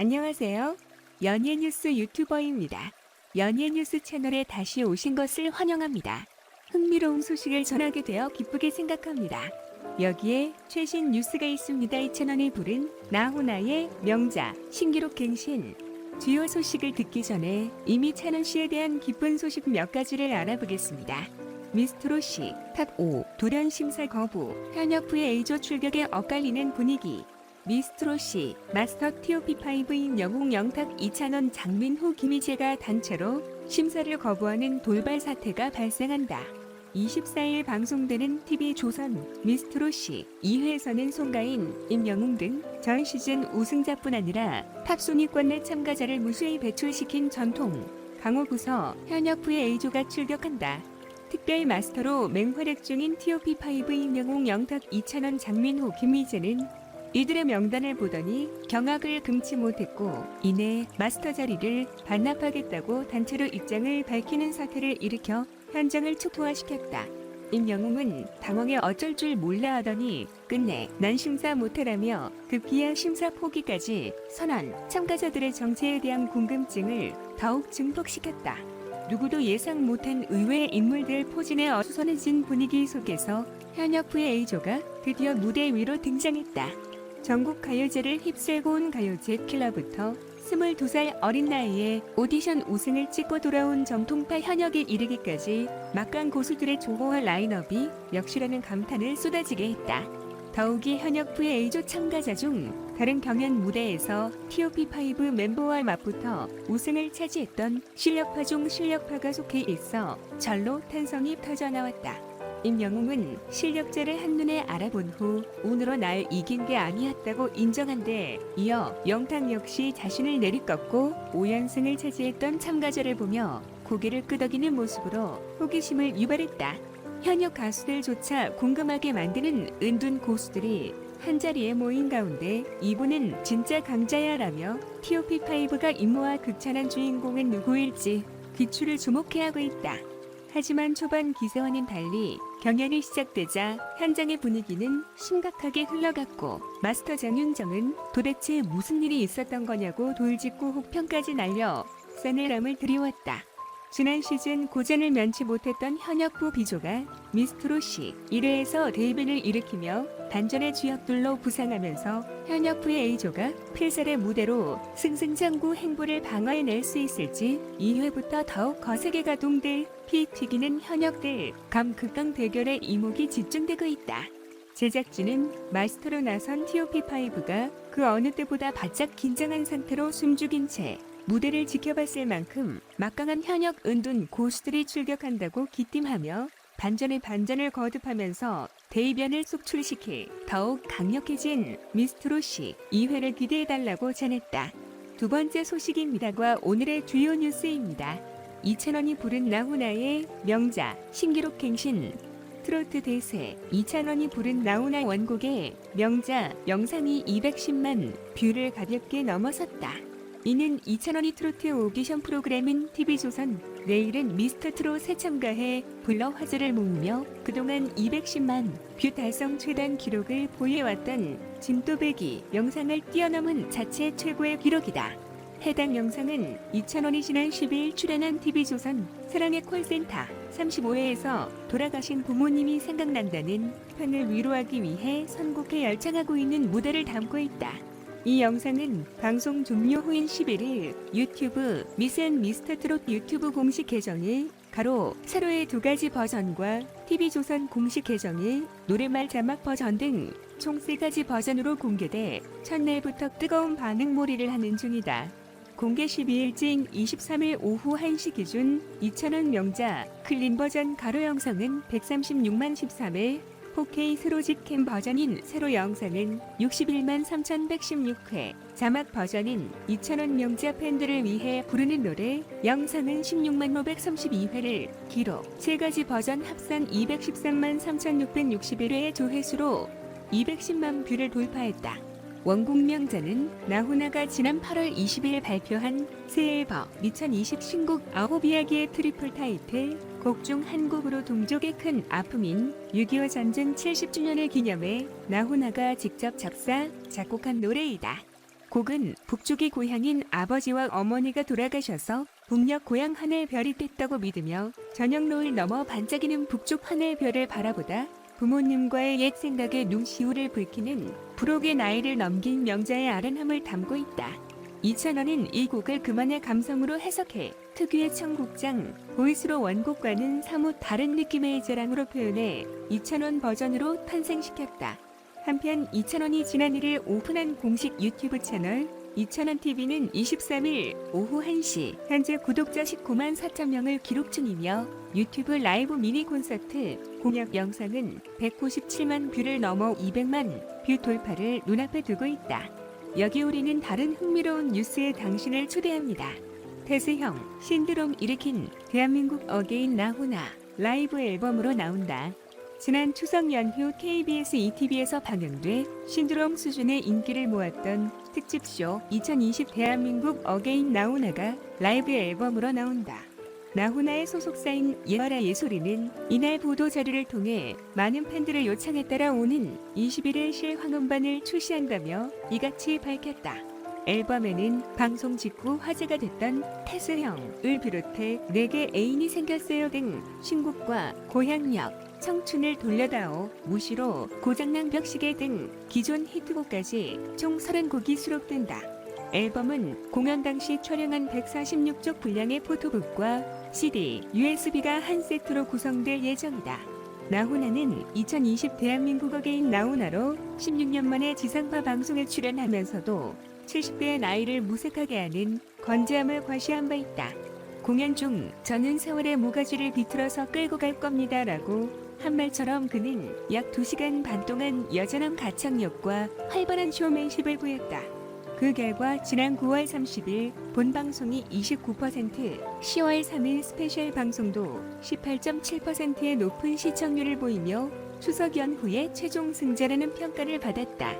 안녕하세요. 연예 뉴스 유튜버입니다. 연예 뉴스 채널에 다시 오신 것을 환영합니다. 흥미로운 소식을 전하게 되어 기쁘게 생각합니다. 여기에 최신 뉴스가 있습니다. 이 채널이 부른 나훈아의 명자 신기록 갱신 주요 소식을 듣기 전에 이미 찬원 씨에 대한 기쁜 소식 몇 가지를 알아보겠습니다. 미스트로 씨, 탑 5, 돌연 심사 거부, 현역 후의 A조 출격에 엇갈리는 분위기, 미스트로 씨, 마스터 TOP5인 영웅 영탁 이찬원 장민호 김희재가 단체로 심사를 거부하는 돌발 사태가 발생한다. 24일 방송되는 TV조선 미스트로 씨 2회에서는 송가인, 임영웅 등 전 시즌 우승자뿐 아니라 탑순위권 내 참가자를 무수히 배출시킨 전통 강호부서 현역 후의 A조가 출격한다. 특별 마스터로 맹활약 중인 TOP5 임영웅 영탁 이찬원 장민호 김희재는 이들의 명단을 보더니 경악을 금치 못했고 이내 마스터 자리를 반납하겠다고 단체로 입장을 밝히는 사태를 일으켜 현장을 촉토화시켰다. 임영웅은 당황해 어쩔 줄 몰라 하더니 끝내 난 심사 못해라며 급기야 심사 포기까지 선언 참가자들의 정체에 대한 궁금증을 더욱 증폭시켰다. 누구도 예상 못한 의외의 인물들 포진에 어수선해진 분위기 속에서 현역 후의 A조가 드디어 무대 위로 등장했다. 전국 가요제를 휩쓸고 온 가요제 킬러부터 22살 어린 나이에 오디션 우승을 찍고 돌아온 정통파 현역에 이르기까지 막강 고수들의 조호와 라인업이 역시라는 감탄을 쏟아지게 했다. 더욱이 현역 후의 A조 참가자 중 다른 경연 무대에서 TOP5 멤버와 맞붙어 우승을 차지했던 실력파 중 실력파가 속해 있어 절로 탄성이 터져 나왔다. 임영웅은 실력자를 한눈에 알아본 후 오늘로 날 이긴 게 아니었다고 인정한데 이어 영탁 역시 자신을 내리꺾고 5연승을 차지했던 참가자를 보며 고개를 끄덕이는 모습으로 호기심을 유발했다. 현역 가수들조차 궁금하게 만드는 은둔 고수들이 한자리에 모인 가운데 이분은 진짜 강자야라며 TOP5가 임무와 극찬한 주인공은 누구일지 귀추를 주목해 하고 있다. 하지만 초반 기세와는 달리 경연이 시작되자 현장의 분위기는 심각하게 흘러갔고 마스터 장윤정은 도대체 무슨 일이 있었던 거냐고 돌직구 혹평까지 날려 싸늘함을 드리웠다. 지난 시즌 고전을 면치 못했던 현역부 비조가 미스트로 씨 1회에서 데뷔를 일으키며 반전의 주역들로 부상하면서 현역부의 A조가 필살의 무대로 승승장구 행보를 방어해낼 수 있을지 2회부터 더욱 거세게 가동될 피 튀기는 현역들 감극강 대결의 이목이 집중되고 있다. 제작진은 마스터로 나선 TOP5가 그 어느 때보다 바짝 긴장한 상태로 숨죽인 채 무대를 지켜봤을 만큼 막강한 현역 은둔 고수들이 출격한다고 기띔하며 반전에 반전을 거듭하면서 대이변을 속출시킬 더욱 강력해진 미스트로 씨 2회를 기대해달라고 전했다. 두 번째 소식입니다과 오늘의 주요 뉴스입니다. 이찬원이 부른 나훈아의 명자 신기록 갱신 트로트 대세 이찬원이 부른 나훈아 원곡의 명자 영상이 210만 뷰를 가볍게 넘어섰다. 이는 이찬원이 트로트 오디션 프로그램인 TV조선 내일은 미스터트롯 새 참가해 불러 화제를 모으며 그동안 210만 뷰 달성 최단 기록을 보여왔던 진또배기 영상을 뛰어넘은 자체 최고의 기록이다. 해당 영상은 이찬원이 지난 12일 출연한 TV조선 사랑의 콜센터 35회에서 돌아가신 부모님이 생각난다는 팬을 위로하기 위해 선곡해 열창하고 있는 무대를 담고 있다. 이 영상은 방송 종료 후인 11일 유튜브 미센 미스터 트롯 유튜브 공식 계정에 가로 세로의 두 가지 버전과 TV조선 공식 계정에 노래말 자막 버전 등 총 세 가지 버전으로 공개돼 첫날부터 뜨거운 반응 몰이를 하는 중이다. 공개 12일쯤 23일 오후 1시 기준 2,000원 명자 클린 버전 가로 영상은 136만 13회 4K 세로직 캠 버전인 세로 영상은 61만 3,116회, 자막 버전인 2,000원 명자 팬들을 위해 부르는 노래 영상은 16만 532회를 기록. 세 가지 버전 합산 213만 3,661회의 조회수로 210만 뷰를 돌파했다. 원곡 명자는 나훈아가 지난 8월 20일 발표한 새 앨범 2020 신곡 아홉 이야기의 트리플 타이틀 곡중 한 곡으로 동족의 큰 아픔인 6.25 전쟁 70주년을 기념해 나훈아가 직접 작사, 작곡한 노래이다. 곡은 북쪽이 고향인 아버지와 어머니가 돌아가셔서 북녘 고향 하늘별이 됐다고 믿으며 저녁 노을 넘어 반짝이는 북쪽 하늘별을 바라보다 부모님과의 옛 생각에 눈시울을 붉히는 부록의 나이를 넘긴 명자의 아련함을 담고 있다. 이찬원은 이 곡을 그만의 감성으로 해석해 특유의 청국장, 보이스로 원곡과는 사뭇 다른 느낌의 자랑으로 표현해 이찬원 버전으로 탄생시켰다. 한편 이찬원이 지난 1일 오픈한 공식 유튜브 채널 이찬원 TV는 23일 오후 1시 현재 구독자 19만 4천 명을 기록 중이며 유튜브 라이브 미니 콘서트 공약 영상은 197만 뷰를 넘어 200만 뷰 돌파를 눈앞에 두고 있다. 여기 우리는 다른 흥미로운 뉴스에 당신을 초대합니다. 태세형 신드롬 일으킨 대한민국 어게인 나훈아 라이브 앨범으로 나온다. 지난 추석 연휴 KBS ETV에서 방영돼 신드롬 수준의 인기를 모았던 특집쇼 2020 대한민국 어게인 나훈아가 라이브 앨범으로 나온다. 나훈아의 소속사인 예와라 예소리는 이날 보도 자료를 통해 많은 팬들의 요청에 따라 오는 21일 실황음반을 출시한다며 이같이 밝혔다. 앨범에는 방송 직후 화제가 됐던 태스형을 비롯해 4개 애인이 생겼어요 등 신곡과 고향역, 청춘을 돌려다오, 무시로, 고장난 벽시계 등 기존 히트곡까지 총 30곡이 수록된다. 앨범은 공연 당시 촬영한 146쪽 분량의 포토북과 CD, USB가 한 세트로 구성될 예정이다. 나훈아는 2020 대한민국 어게인 나훈아로 16년 만에 지상파 방송에 출연하면서도 70대의 나이를 무색하게 하는 건재함을 과시한 바 있다. 공연 중 저는 세월의 모가지를 비틀어서 끌고 갈 겁니다 라고 한 말처럼 그는 약 2시간 반 동안 여전한 가창력과 활발한 쇼맨십을 보였다. 그 결과 지난 9월 30일 본 방송이 29%, 10월 3일 스페셜 방송도 18.7%의 높은 시청률을 보이며 추석 연후에 최종 승자라는 평가를 받았다.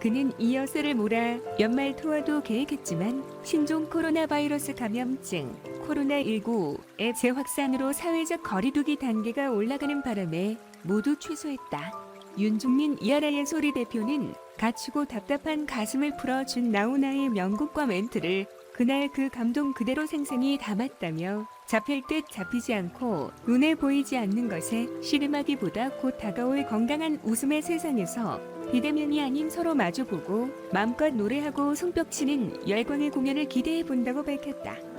그는 이어서를 몰아 연말 투어도 계획했지만 신종 코로나 바이러스 감염증 코로나19의 재확산으로 사회적 거리두기 단계가 올라가는 바람에 모두 취소했다. 윤종민 이하라의 소리 대표는 갇히고 답답한 가슴을 풀어준 나훈아의 명곡과 멘트를 그날 그 감동 그대로 생생히 담았다며 잡힐 듯 잡히지 않고 눈에 보이지 않는 것에 씨름하기보다 곧 다가올 건강한 웃음의 세상에서 비대면이 아닌 서로 마주보고 마음껏 노래하고 손뼉치는 열광의 공연을 기대해 본다고 밝혔다.